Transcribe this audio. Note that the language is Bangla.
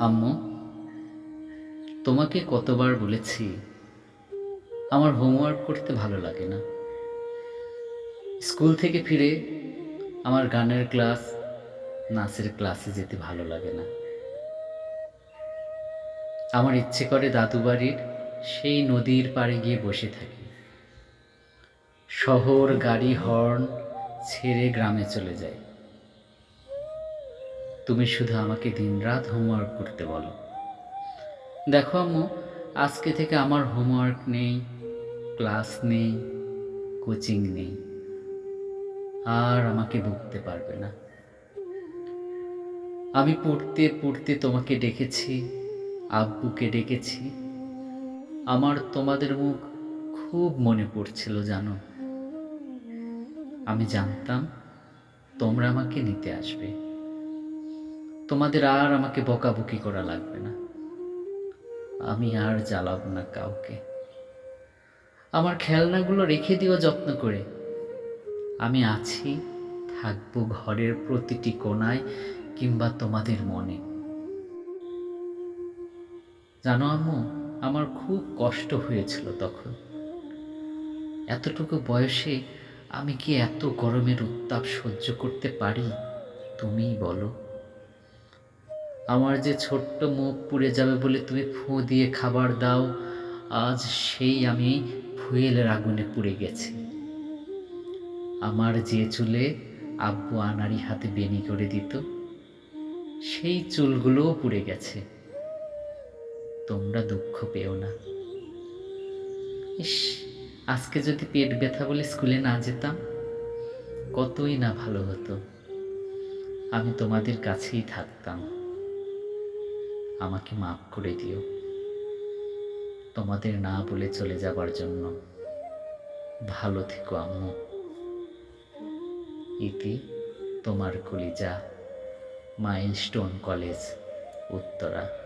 আম্মু, তোমাকে কতবার বলেছি, আমার হোমওয়ার্ক করতে ভালো লাগে না। স্কুল থেকে ফিরে আমার গানের ক্লাস, নাচের ক্লাসে যেতে ভালো লাগে না। আমার ইচ্ছে করে দাদু বাড়ির সেই নদীর পাড়ে গিয়ে বসে থাকি। শহর, গাড়ি, হর্ন ছেড়ে গ্রামে চলে যাই। তুমি শুধু আমাকে দিনরাত হোমওয়ার্ক করতে বলো। দেখো আম্মু, আজকে থেকে আমার হোমওয়ার্ক নেই ক্লাস নেই কোচিং নেই। আর আমাকে বকতে পারবে না। আমি পড়তে পড়তে তোমাকে ডেকেছি, আব্বুকে ডেকেছি। আমার তোমাদের মুখ খুব মনে পড়ছিল, জানো? আমি জানতাম তোমরা আমাকে নিতে আসবে। তোমাদের আর আমাকে বকাবকি করা লাগবে না। আমি আর জ্বালাব না কাউকে। আমার খেলনাগুলো রেখে দিও যত্ন করে। আমি আছি, থাকব ঘরের প্রতিটি কোনায় কিংবা তোমাদের মনে। জানো আম্মু, আমার খুব কষ্ট হয়েছিল তখন। এতটুকু বয়সে আমি কি এত গরমের উত্তাপ সহ্য করতে পারি? তুমিই বলো। আমার যে ছোট্ট মুখ পুড়ে যাবে বলে তুমি ফু দিয়ে খাবার দাও, আজ সেই আমি ফুয়েলের আগুনে পুড়ে গেছি। আমার যে চুলে আব্বু আনারি হাতে বেনি করে দিত, সেই চুলগুলোও পুড়ে গেছে। তোমরা দুঃখ পেও না। ইস, আজকে যদি পেট ব্যথা বলে স্কুলে না যেতাম, কতই না ভালো হতো। আমি তোমাদের কাছেই থাকতাম। আমাকে মাফ করে দিও। তোমাদের না বলে চলে যাবার জন্য। ভালো থেকো আম্মু। ইতি তোমার কলিজা, মাইলস্টোন কলেজ, উত্তরা।